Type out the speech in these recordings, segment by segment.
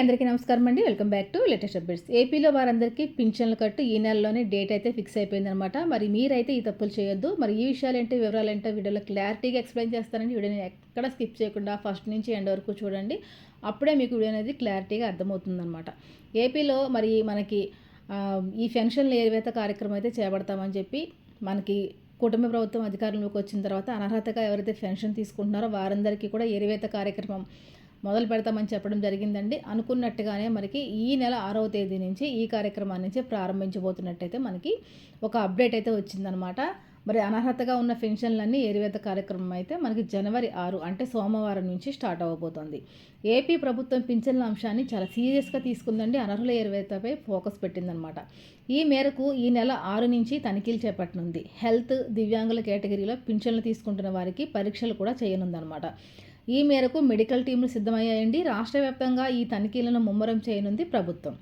అందరికీ నమస్కారం అండి. Welcome back to latest updates ఏపీలో వారందరికీ పింఛన్లు కట్టు ఈ నెలలోనే డేట్ అయితే ఫిక్స్ అయిపోయిందనమాట మరి మీరైతే ఈ తప్పులు చేయొద్దు. మరి ఈ విషయాలు ఏంటి వివరాలు ఏంటో వీడియోలో క్లారిటీగా ఎక్స్ప్లెయిన్ చేస్తానండి. వీడియోని ఎక్కడ స్కిప్ చేయకుండా ఫస్ట్ నుంచి ఎండ్ వరకు చూడండి. అప్పుడే మీకు వీడియో అనేది క్లారిటీగా అర్థమవుతుందనమాట ఏపీలో మరి మనకి ఈ పెన్షన్లు ఏవేత కార్యక్రమం అయితే చేపడతామని చెప్పి మనకి కుటుంబ ప్రభుత్వం అధికారంలోకి వచ్చిన తర్వాత అనర్హతగా ఎవరైతే పెన్షన్ తీసుకుంటున్నారో వారందరికీ కూడా ఎరివేత కార్యక్రమం మొదలు పెడతామని చెప్పడం జరిగిందండి. అనుకున్నట్టుగానే మనకి ఈ నెల ఆరవ తేదీ నుంచి ఈ కార్యక్రమాన్ని నుంచి ప్రారంభించబోతున్నట్టయితే మనకి ఒక అప్డేట్ అయితే వచ్చిందనమాట మరి అనర్హతగా ఉన్న పెన్షన్లన్నీ ఏరివేత కార్యక్రమం అయితే మనకి జనవరి ఆరు అంటే సోమవారం నుంచి స్టార్ట్ అవ్వబోతోంది ఏపీ ప్రభుత్వం పింఛన్ల అంశాన్ని చాలా సీరియస్గా తీసుకుందండి. అనర్హుల ఏరివేతపై ఫోకస్ పెట్టిందనమాట ఈ మేరకు ఈ నెల ఆరు నుంచి తనిఖీలు చేపట్టనుంది. హెల్త్ దివ్యాంగుల కేటగిరీలో పింఛన్లు తీసుకుంటున్న వారికి పరీక్షలు కూడా చేయనుందనమాట ఈ మేరకు మెడికల్ టీంలు సిద్ధమయ్యాయండి. రాష్ట్ర వ్యాప్తంగా ఈ తనిఖీలను ముమ్మరం చేయనుంది ప్రభుత్వం.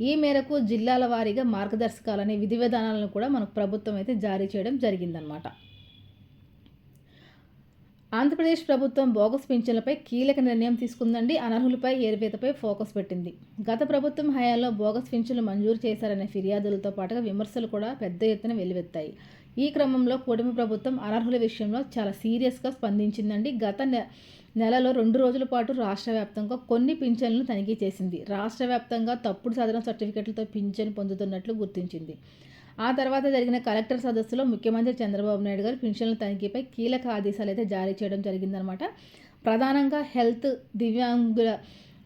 ఈ మేరకు జిల్లాల వారీగా మార్గదర్శకాలనే విధి విధానాలను కూడా మనకు ప్రభుత్వం అయితే జారీ చేయడం జరిగిందనమాట ఆంధ్రప్రదేశ్ ప్రభుత్వం బోగస్ పింఛన్లపై కీలక నిర్ణయం తీసుకుందండి. అనర్హులపై ఏరివేతపై ఫోకస్ పెట్టింది. గత ప్రభుత్వం హయాంలో బోగస్ పింఛన్లు మంజూరు చేశారనే ఫిర్యాదులతో పాటుగా విమర్శలు కూడా పెద్ద ఎత్తున వెల్లువెత్తాయి ఈ క్రమంలో కూటమి ప్రభుత్వం అనర్హుల విషయంలో చాలా సీరియస్గా స్పందించిందండి. గత నె నెలలో రెండు రోజుల పాటు రాష్ట్ర వ్యాప్తంగా కొన్ని పింఛన్లను తనిఖీ చేసింది. రాష్ట్ర వ్యాప్తంగా తప్పుడు సాధన సర్టిఫికెట్లతో పింఛన్ పొందుతున్నట్లు గుర్తించింది. ఆ తర్వాత జరిగిన కలెక్టర్ సదస్సులో ముఖ్యమంత్రి చంద్రబాబు నాయుడు గారు పింఛన్ల తనిఖీపై కీలక ఆదేశాలు అయితే జారీ చేయడం జరిగిందనమాట ప్రధానంగా హెల్త్ దివ్యాంగుల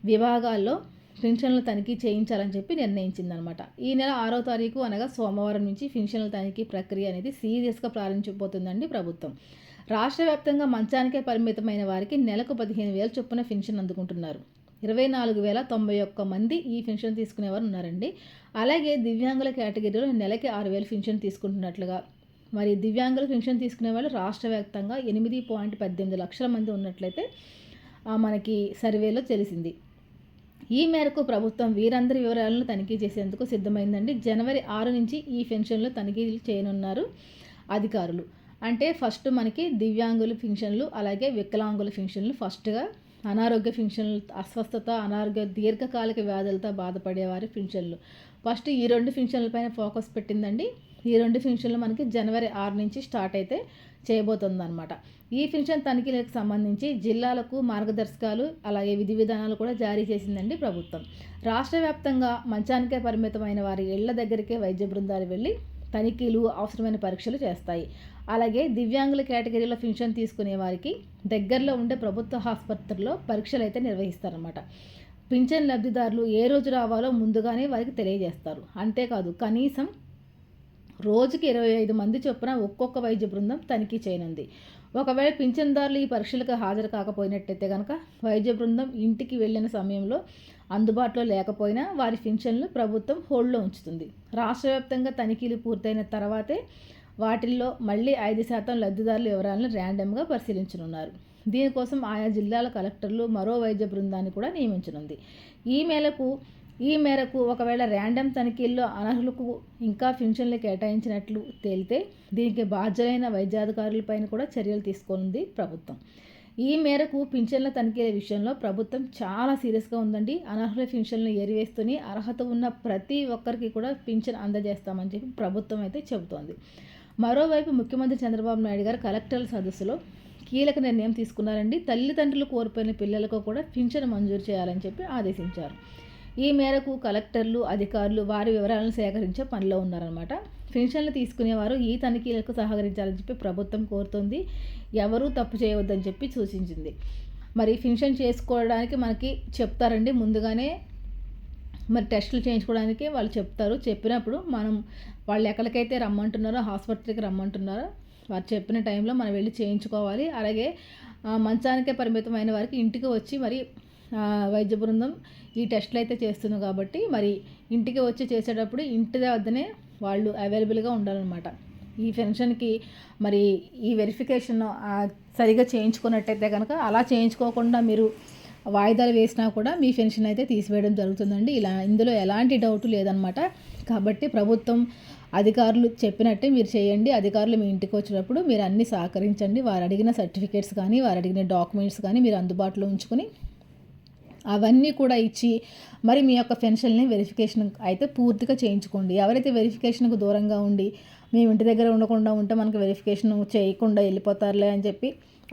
విభాగాల్లో పింఛన్ల తనిఖీ చేయించాలని చెప్పి నిర్ణయించిందనమాట ఈ నెల ఆరో తారీఖు అనగా సోమవారం నుంచి పింఛన్ల తనిఖీ ప్రక్రియ అనేది సీరియస్గా ప్రారంభించబోతుందండి ప్రభుత్వం. రాష్ట్ర వ్యాప్తంగా మంచానికే పరిమితమైన వారికి నెలకు పదిహేను వేల చొప్పున పెన్షన్ అందుకుంటున్నారు. ఇరవై నాలుగు వేల తొంభై ఒక్క మంది ఈ పెన్షన్ తీసుకునేవారు ఉన్నారండి. అలాగే దివ్యాంగుల కేటగిరీలో నెలకి ఆరు వేలు పెన్షన్ తీసుకుంటున్నట్లుగా. మరి దివ్యాంగుల పెన్షన్ తీసుకునే వాళ్ళు రాష్ట్ర వ్యాప్తంగా ఎనిమిది పాయింట్ పద్దెనిమిది లక్షల మంది ఉన్నట్లయితే మనకి సర్వేలో తెలిసింది. ఈ మేరకు ప్రభుత్వం వీరందరి వివరాలను తనిఖీ చేసేందుకు సిద్ధమైందండి. జనవరి ఆరు నుంచి ఈ పెన్షన్లు తనిఖీలు చేయనున్నారు అధికారులు. అంటే ఫస్ట్ మనకి దివ్యాంగుల ఫింక్షన్లు అలాగే వికలాంగుల ఫింక్షన్లు ఫస్ట్గా అనారోగ్య ఫింక్షన్లు అస్వస్థత అనారోగ్య దీర్ఘకాలిక వ్యాధులతో బాధపడేవారి ఫింక్షన్లు ఫస్ట్ ఈ రెండు ఫింక్షన్లపైన ఫోకస్ పెట్టిందండి. ఈ రెండు ఫింక్షన్లు మనకి జనవరి ఆరు నుంచి స్టార్ట్ అయితే చేయబోతుందన్నమాట. ఈ ఫింక్షన్ తనిఖీలకు సంబంధించి జిల్లాలకు మార్గదర్శకాలు అలాగే విధి విధానాలు కూడా జారీ చేసిందండి ప్రభుత్వం. రాష్ట్ర వ్యాప్తంగా మంచానికే పరిమితమైన వారి ఇళ్ళ దగ్గరికే వైద్య బృందాలు వెళ్ళి తనిఖీలు అవసరమైన పరీక్షలు చేస్తాయి. అలాగే దివ్యాంగుల కేటగిరీలో పెన్షన్ తీసుకునే వారికి దగ్గరలో ఉండే ప్రభుత్వ ఆసుపత్రుల్లో పరీక్షలు అయితే నిర్వహిస్తారన్నమాట. పింఛన్ లబ్ధిదారులు ఏ రోజు రావాలో ముందుగానే వారికి తెలియజేస్తారు. అంతేకాదు కనీసం రోజుకి ఇరవై ఐదు మంది చొప్పున ఒక్కొక్క వైద్య బృందం తనిఖీ చేయనుంది. ఒకవేళ పింఛన్దారులు ఈ పరీక్షలకు హాజరు కాకపోయినట్టయితే కనుక వైద్య బృందం ఇంటికి వెళ్ళిన సమయంలో అందుబాటులో లేకపోయినా వారి పింఛన్లు ప్రభుత్వం హోల్డ్లో ఉంచుతుంది. రాష్ట్ర వ్యాప్తంగా తనిఖీలు పూర్తయిన తర్వాతే వాటిల్లో మళ్ళీ ఐదు శాతం లబ్ధిదారుల వివరాలను ర్యాండమ్గా పరిశీలించనున్నారు. దీనికోసం ఆయా జిల్లాల కలెక్టర్లు మరో వైద్య బృందాన్ని కూడా నియమించనుంది. ఈ మేరకు ఈ మేరకు ఒకవేళ ర్యాండమ్ తనిఖీల్లో అనర్హులకు ఇంకా పింఛన్లు కేటాయించినట్లు తేలితే దీనికి బాధ్యులైన వైద్యాధికారులపైన కూడా చర్యలు తీసుకోనుంది ప్రభుత్వం. ఈ మేరకు పింఛన్ల తనిఖీల విషయంలో ప్రభుత్వం చాలా సీరియస్గా ఉందండి. అనర్హుల పింఛన్లు ఏరివేస్తూనే అర్హత ఉన్న ప్రతి ఒక్కరికి కూడా పింఛన్ అందజేస్తామని చెప్పి ప్రభుత్వం అయితే చెబుతోంది. మరోవైపు ముఖ్యమంత్రి చంద్రబాబు నాయుడు గారు కలెక్టర్ల సదస్సులో కీలక నిర్ణయం తీసుకున్నారండి. తల్లిదండ్రులు కోల్పోయిన పిల్లలకు కూడా పింఛను మంజూరు చేయాలని చెప్పి ఆదేశించారు. ఈ మేరకు కలెక్టర్లు అధికారులు వారి వివరాలను సేకరించే పనిలో ఉన్నారనమాట పెన్షన్లు తీసుకునేవారు ఈ తనిఖీలకు సహకరించాలని చెప్పి ప్రభుత్వం కోరుతుంది. ఎవరూ తప్పు చేయవద్దని చెప్పి సూచించింది. మరి పెన్షన్ చేసుకోవడానికి మనకి చెప్తారండి. ముందుగానే మరి టెస్టులు చేయించుకోవడానికి వాళ్ళు చెప్తారు. చెప్పినప్పుడు మనం వాళ్ళు ఎక్కడికైతే రమ్మంటున్నారో ఆసుపత్రికి రమ్మంటున్నారో వారు చెప్పిన టైంలో మనం వెళ్ళి చేయించుకోవాలి. అలాగే మంచానికే పరిమితమైన వారికి ఇంటికి వచ్చి మరి వైద్య బృందం ఈ టెస్టులు అయితే చేస్తుంది కాబట్టి మరి ఇంటికి వచ్చి చేసేటప్పుడు ఇంటి వద్దనే వాళ్ళు అవైలబుల్గా ఉండాలన్నమాట. ఈ పెన్షన్కి మరి ఈ వెరిఫికేషన్ సరిగా చేయించుకున్నట్టయితే కనుక అలా చేయించుకోకుండా మీరు వాయిదాలు వేసినా కూడా మీ పెన్షన్ అయితే తీసివేయడం జరుగుతుందండి. ఇలా ఇందులో ఎలాంటి డౌట్ లేదనమాట కాబట్టి ప్రభుత్వం అధికారులు చెప్పినట్టే మీరు చేయండి. అధికారులు మీ ఇంటికి వచ్చినప్పుడు మీరు అన్ని సహకరించండి. వారు అడిగిన సర్టిఫికేట్స్ కానీ వారు అడిగిన డాక్యుమెంట్స్ కానీ మీరు అందుబాటులో ఉంచుకొని అవన్నీ కూడా ఇచ్చి మరి మీ యొక్క పెన్షన్ని వెరిఫికేషన్ అయితే పూర్తిగా చేయించుకోండి. ఎవరైతే వెరిఫికేషన్కు దూరంగా ఉండి మేము ఇంటి దగ్గర ఉండకుండా ఉంటే మనకు వెరిఫికేషన్ చేయకుండా వెళ్ళిపోతారులే అని చెప్పి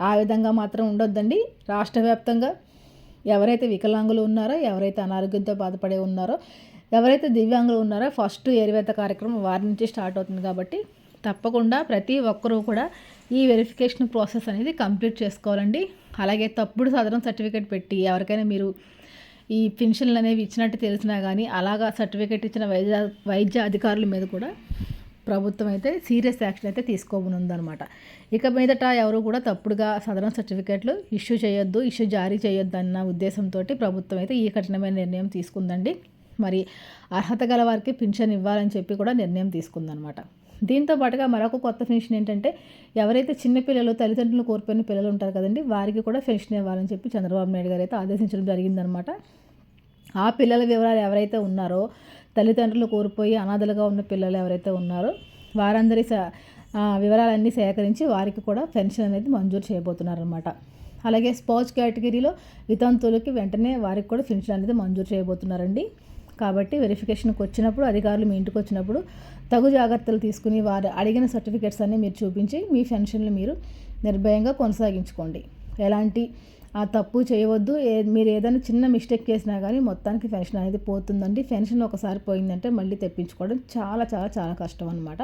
ఆ విధంగా మాత్రం ఉండొద్దండి. రాష్ట్ర వ్యాప్తంగా ఎవరైతే వికలాంగులు ఉన్నారో ఎవరైతే అనారోగ్యంతో బాధపడే ఉన్నారో ఎవరైతే దివ్యాంగులు ఉన్నారో ఫస్ట్ ఎరివేత కార్యక్రమం వారి నుంచి స్టార్ట్ అవుతుంది కాబట్టి తప్పకుండా ప్రతి ఒక్కరూ కూడా ఈ వెరిఫికేషన్ ప్రాసెస్ అనేది కంప్లీట్ చేసుకోవాలండి. అలాగే తప్పుడు సదరం సర్టిఫికేట్ పెట్టి ఎవరికైనా మీరు ఈ పెన్షన్లు అనేవి ఇచ్చినట్టు తెలిసినా కానీ అలాగా సర్టిఫికేట్ ఇచ్చిన వైద్య వైద్య అధికారుల మీద కూడా ప్రభుత్వం అయితే సీరియస్ యాక్షన్ అయితే తీసుకోనుందనమాట ఇక మీదట ఎవరు కూడా తప్పుడుగా సదరన్ సర్టిఫికేట్లు ఇష్యూ చేయొద్దు ఇష్యూ జారీ చేయొద్దు అన్న ఉద్దేశంతో ప్రభుత్వం అయితే ఈ కఠినమైన నిర్ణయం తీసుకుందండి. మరి అర్హత గల వారికి పింఛన్ ఇవ్వాలని చెప్పి కూడా నిర్ణయం తీసుకుందనమాట దీంతో పాటుగా మరొక కొత్త పెన్షన్ ఏంటంటే ఎవరైతే చిన్నపిల్లలు తల్లిదండ్రులు కోల్పోయిన పిల్లలు ఉంటారు కదండి వారికి కూడా పెన్షన్ ఇవ్వాలని చెప్పి చంద్రబాబు నాయుడు గారు అయితే ఆదేశించడం జరిగిందనమాట ఆ పిల్లల వివరాలు ఎవరైతే ఉన్నారో తల్లిదండ్రులు కోల్పోయి అనాథలుగా ఉన్న పిల్లలు ఎవరైతే ఉన్నారో వారందరి వివరాలన్నీ సేకరించి వారికి కూడా పెన్షన్ అనేది మంజూరు చేయబోతున్నారనమాట అలాగే స్పోర్ట్స్ కేటగిరీలో వితంతువులకి వెంటనే వారికి కూడా పెన్షన్ అనేది మంజూరు చేయబోతున్నారండి. కాబట్టి వెరిఫికేషన్కి వచ్చినప్పుడు అధికారులు మీ ఇంటికి వచ్చినప్పుడు తగు జాగ్రత్తలు తీసుకుని వారు అడిగిన సర్టిఫికేట్స్ అన్నీ మీరు చూపించి మీ పెన్షన్లు మీరు నిర్భయంగా కొనసాగించుకోండి. ఎలాంటి ఆ తప్పు చేయవద్దు. ఏ మీరు ఏదైనా చిన్న మిస్టేక్ చేసినా కానీ మొత్తానికి పెన్షన్ అనేది పోతుందండి. పెన్షన్ ఒకసారి పోయిందంటే మళ్ళీ తెప్పించుకోవడం చాలా చాలా చాలా కష్టం అనమాట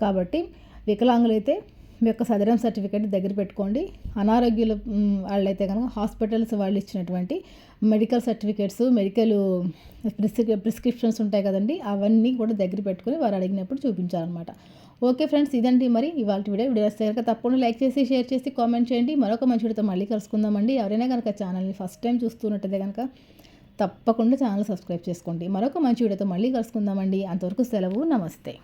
కాబట్టి వికలాంగులైతే మీ యొక్క సదరం సర్టిఫికేట్ దగ్గర పెట్టుకోండి. అనారోగ్యులు వాళ్ళైతే కనుక హాస్పిటల్స్ వాళ్ళు ఇచ్చినటువంటి మెడికల్ సర్టిఫికేట్స్ మెడికల్ ప్రిస్క్రి ప్రిస్క్రిప్షన్స్ ఉంటాయి కదండి అవన్నీ కూడా దగ్గర పెట్టుకుని వారు అడిగినప్పుడు చూపించాలన్నమాట. ఓకే ఫ్రెండ్స్ ఇదండి మరి ఇవాళ వీడియో. వీడియో వస్తే కనుక తప్పకుండా లైక్ చేసి షేర్ చేసి కామెంట్ చేయండి. మరొక మంచి వీడితో మళ్ళీ కలుసుకుందామండి. ఎవరైనా కనుక ఛానల్ని ఫస్ట్ టైం చూస్తున్నట్టయితే కనుక తప్పకుండా ఛానల్ సబ్స్క్రైబ్ చేసుకోండి. మరొక మంచి వీడియోతో మళ్ళీ కలుసుకుందామండి. అంతవరకు సెలవు నమస్తే.